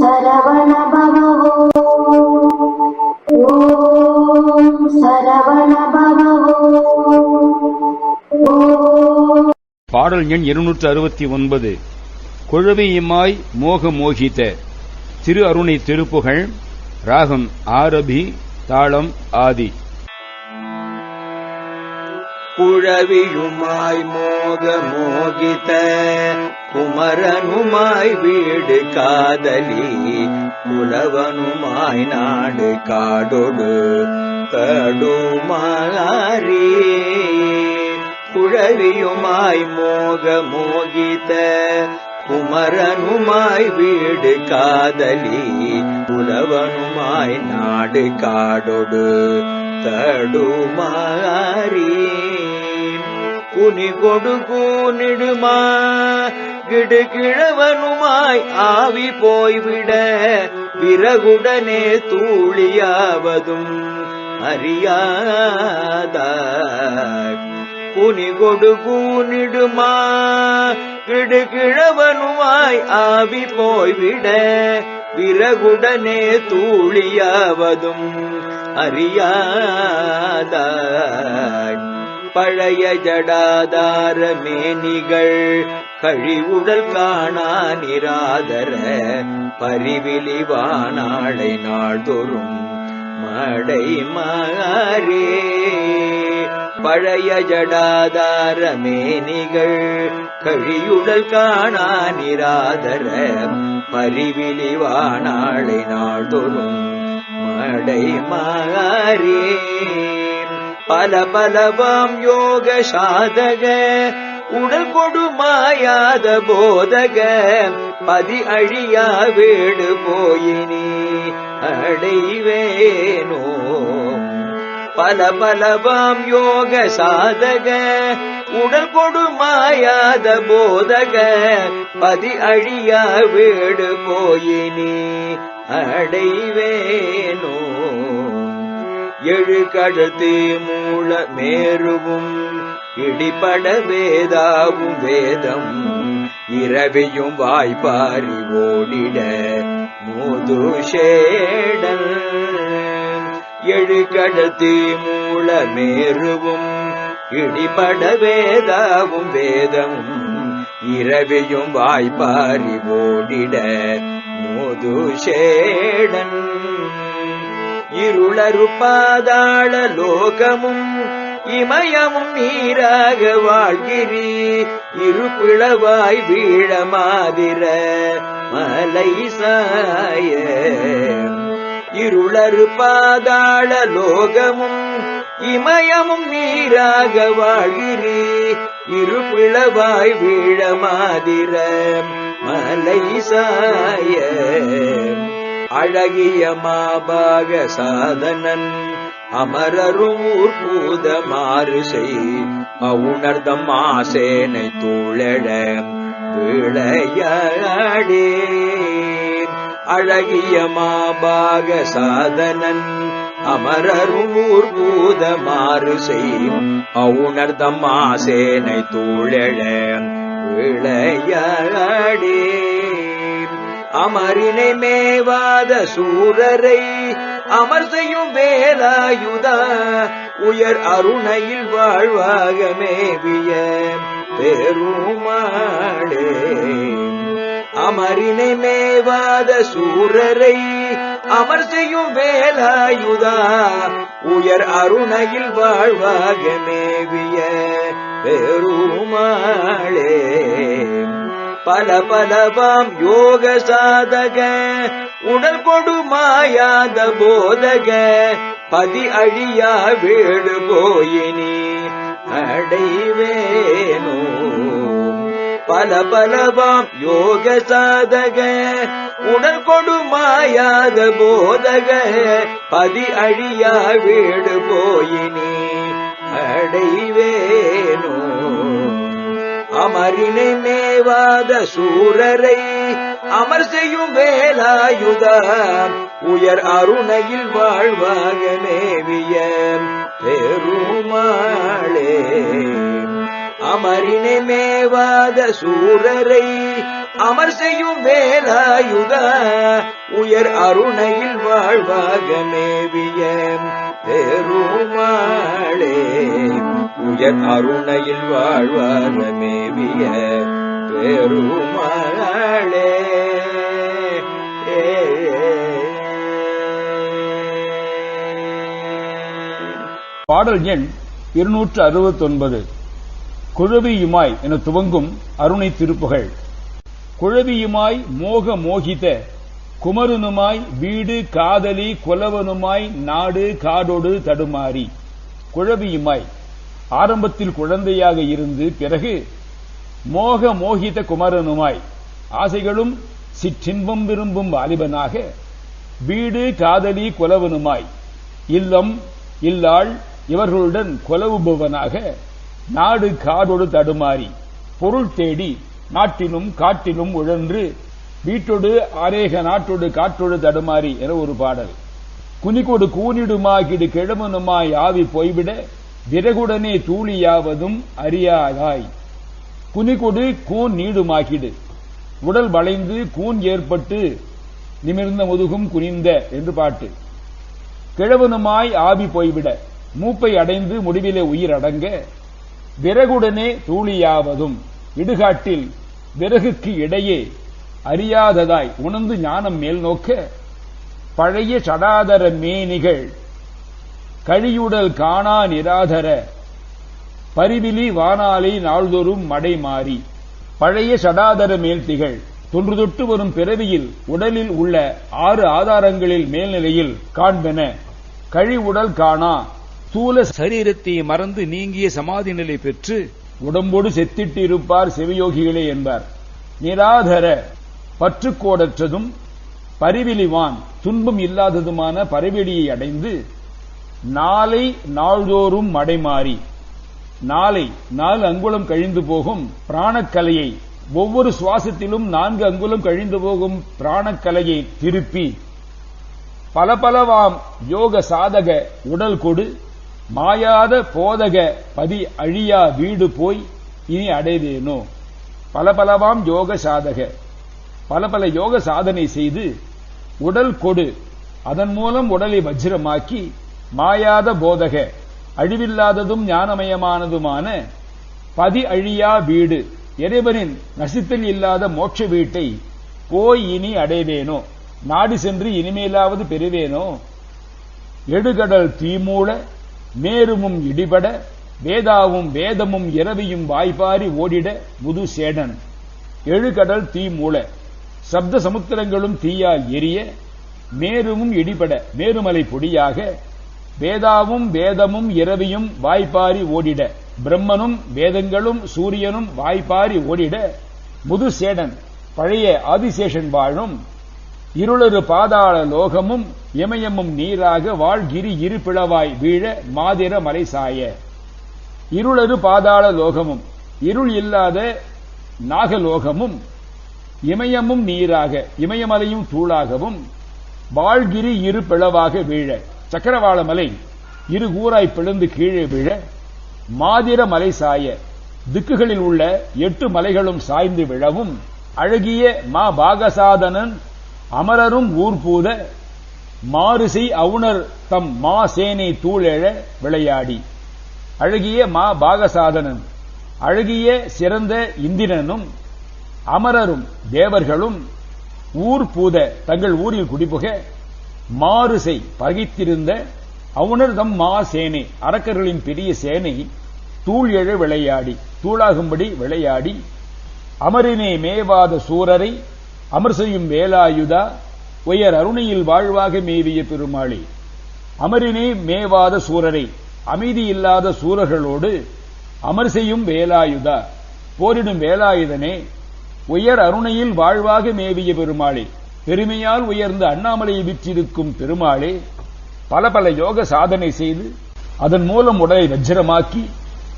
சரவண பவோ ஓம் சரவண பவோ பாடல் எண் இருநூற்று அறுபத்தி ஒன்பது. குழவியுமாய் மோக மோகித திரு அருணை திருப்புகழ். ராகம் ஆரபி தாளம் ஆதி. குழவியுமாய் மோக மோகித குமரனுமாய் வீடு காதலி புலவனுமாய் நாடு காடொடு தடுமாறி குழவியுமாய் மோக மோகித குமரனுமாய் வீடு காதலி புலவனுமாய் நாடு காடொடு தடுமாறி உனி கொடு கூனிடுமா கிடுகிழவனுமாய் ஆவி போய்விட பிறகுடனே தூளியாவதும் அறியாத புனி கொடு கூனிடுமா கிடு ஆவி போய்விட விறகுடனே தூளியாவதும் அறியாத பழைய ஜடாதாரமேனிகள் கழிவுடல் காணா நிராதர பரிவிழிவானாளை நாள்தோறும் மடை மாறே. பழைய ஜடாதாரமேனிகள் கழியுடல் காணா நிராதர பரிவிழிவானாளை நாள்தோறும் மடை மாறே. பல பலவாம் யோக சாதக. உடல் கொடு மாயாத போதக. பதி அழியா வீடு போயினி அடைவேனோ. பல பலவாம் யோக சாதக. உடல் கொடு மாயாத போதக. பதி அழியா வீடு போயினி அடைவேனோ. எழு கடத்து மூல மேருவும் இடிபட வேதாவும் வேதம். இரவியும் வாய்ப்பாரி ஓடிட முதுஷேடல் எழு கடத்து மூல மேருவும் இடிபட வேதாவும் வேதம். இரவியும் வாய்ப்பாரி ஓடிட மூதுஷேடன் இருளரு பாதாள லோகமும் இமயமும் நீராக வாழ்கிறி. இருப்பிளவாய் வீழ மாதிர மலை சாய. இருளரு பாதாள லோகமும் இமயமும் நீராக வாழ்கிறி. இருப்பிளவாய் வீழ மாதிர மலை சாய. அழகிய மாபாக சாதனன் அமரரும் பூத மாறு செய். மவுணர்தம் ஆசேனை தூழழ விளையாடே. அழகிய மாபாக சாதனன் அமரரும் பூத மாறு செய். மவுணர்தம் ஆசேனை தூழழ விளையாடே. அமரினை மேவாத சூரரை அமர் செய்யும் வேலாயுதா உயர் அருணையில் வாழ்வாக மேவிய பெருமாளே. அமரினை மேவாத சூரரை அமர் செய்யும் வேலாயுதா உயர் அருணையில் வாழ்வாக மேவிய பெருமாளே. பல பலவாம் யோக சாதக. உடல் கொடு மாயாத போதக. பதி அழியா வீடு போயினி. அடைவேனோ பல பலவாம் யோக சாதக. உடல் கொடு மாயாத போதக. பதி அழியா வீடு போயினி. அடைவேனோ அமரினை மேவாத சூரரை அமர் செய்யும் வேலாயுதா உயர் அருணையில் வாழ்வாக மேவிய பெருமாளே. அமரினை மேவாத சூரரை அமர் செய்யும் வேலாயுத. உயர் அருணையில் வாழ்வாக மேவிய பெருமாளே. உயர் அருணையில் வாழ்வாக மேவிய பெருமளே பாடல் எண் இருநூற்று அறுபத்தொன்பது குழவியுமாய் என துவங்கும் அருணை திருப்புகழ் குழவியுமாய் மோக மோகித குமரனுமாய் வீடு காதலி குலவனுமாய் நாடு காடோடு தடுமாறி. குழவியுமாய் ஆரம்பத்தில் குழந்தையாக இருந்து பிறகு மோக மோகித குமரனுமாய். ஆசைகளும் சிற்றின்பம் விரும்பும் வாலிபனாக வீடு காதலி குலவனுமாய். இல்லம் இல்லாள் இவர்களுடன் கொலவுபவனாக நாடு காடோடு தடுமாறி பொருள் தேடி நாட்டிலும் காட்டிலும் உழன்று வீட்டோடு ஆரேக நாட்டோடு காற்றோடு தடுமாறி என ஒரு பாடல். குனிக்கோடு கூனிடுமாகிடு கிழமனுமாய் ஆவி போய்விட விறகுடனே தூளியாவதும் அறியாதாய். குனிகொடு கூன் நீடுமாகிடு. உடல் வளைந்து கூன் ஏற்பட்டு நிமிர்ந்த முதுகும் குனிந்த என்று பாட்டு. கிழவனுமாய் ஆவி போய்விட மூப்பை அடைந்து முடிவிலே உயிர் அடங்க விறகுடனே தூளியாவதும் இடுகாட்டில் விறகுக்கு இடையே அறியாததாய் உணர்ந்து ஞானம் மேல் நோக்க பழைய சடாதர மேனிகள் கழியுடல் காணா நிராதர பரிவிலி வானாலை நாள்தோறும் மடை மாறி. பழைய சடாதர மேல் திகழ். தொன்று தொட்டு வரும் பிறவியில் உடலில் உள்ள ஆறு ஆதாரங்களில் மேல்நிலையில் காண்பென. கழி உடல் காணா. ஸ்தூல சரீரத்தை மறந்து நீங்கிய சமாதி நிலை பெற்று உடம்போடு செத்திட்டு இருப்பார் சிவயோகிகளே என்பார். நிராதர பற்றுக்கோடற்றதும் பரிவிலிவான் துன்பம் இல்லாததுமான பரிவெளியை அடைந்து நாளை நாள்தோறும் மடைமாறி நாளை நாலு அங்குலம் கழிந்து போகும் பிராணக்கலையை ஒவ்வொரு சுவாசத்திலும் நான்கு அங்குலம் கழிந்து போகும் பிராணக்கலையை திருப்பி பல பலவாம் யோக சாதக உடல் கொடு மாயாத போதக பதி அழியா வீடு போய் இனி அடைவேனோ பல பலவாம் யோக சாதக. பல பல யோக சாதனை செய்து உடல் கொடு. அதன் மூலம் உடலை வஜ்ரமாக்கி மாயாத போதக அழிவில்லாததும் ஞானமயமானதுமான பதி அழியா வீடு இறைவனின் நசித்தல் இல்லாத மோட்ச வீட்டை போய் இனி அடைவேனோ? நாடு சென்று இனிமேலாவது பெறுவேனோ? எடுகடல் தீமூல மேருமும் இடிபட வேதாவும் வேதமும் இரவியும் வாய்ப்பாரி ஓடிட முது சேடன் எழுகடல் தீமூல சப்த சமுத்திரங்களும் தீயால் எரிய மேருமும் இடிபட மேருமலை பொடியாக வேதாவும் வேதமும் இரவியும் வாய்ப்பாரி ஓடிட. பிரம்மனும் வேதங்களும் சூரியனும் வாய்ப்பாரி ஓடிட. முதுசேடன் பழைய ஆதிசேஷன் வாழும். இருளரு பாதாள லோகமும் இமயமும் நீராக வாழ்கிரி இரு பிளவாய் வீழ மாதிர மலை சாய. இருளரு பாதாள லோகமும் இருள் இல்லாத நாகலோகமும் இமயமும் நீராக இமயமலையும் தூளாகவும் வாழ்கிரி இரு பிளவாக வீழ. சக்கரவாள மலை இரு கூறாய் பிளந்து கீழே விழ மாதிர மலை சாய திக்குகளில் உள்ள எட்டு மலைகளும் சாய்ந்து விழவும் அழகிய மா பாகசாதனன் அமரரும் ஊர்பூத மாறுசை அவுணர் தம் மா சேனை தூளெழ விளையாடி. அழகிய மா பாகசாதனன் அழகிய சிறந்த இந்திரனும் அமரரும் தேவர்களும் ஊர் பூத தங்கள் ஊரில் குடிபுக மாறுசை பகைத்திருந்த அவுணர் தம் மா சேனை. அரக்கர்களின் பெரிய சேனை தூள் எழ விளையாடி. தூளாகும்படி விளையாடி. அமரினே மேவாத சூரரை அமர் செய்யும் வேலாயுதா உயர் அருணையில் வாழ்வாக மேவிய பெருமாளே. அமரினே மேவாத சூரரை அமைதி இல்லாத சூரர்களோடு அமர் செய்யும் வேலாயுதா. போரிடும் வேலாயுதனே உயர் அருணையில் வாழ்வாக மேவிய பெருமாளே. பெருமையால் உயர்ந்த அண்ணாமலையை விற்றிருக்கும் பெருமாளே பல பல யோக சாதனை செய்து அதன் மூலம் உடலை வஜ்ரமாக்கி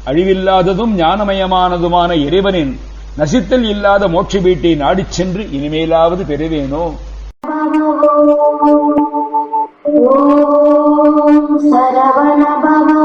அழிவில்லாததும் ஞானமயமானதுமான இறைவனின் நசித்தல் இல்லாத மோட்ச வீட்டை நாடிச் சென்று இனிமேலாவது பெறுவேனோ? சரவணபவ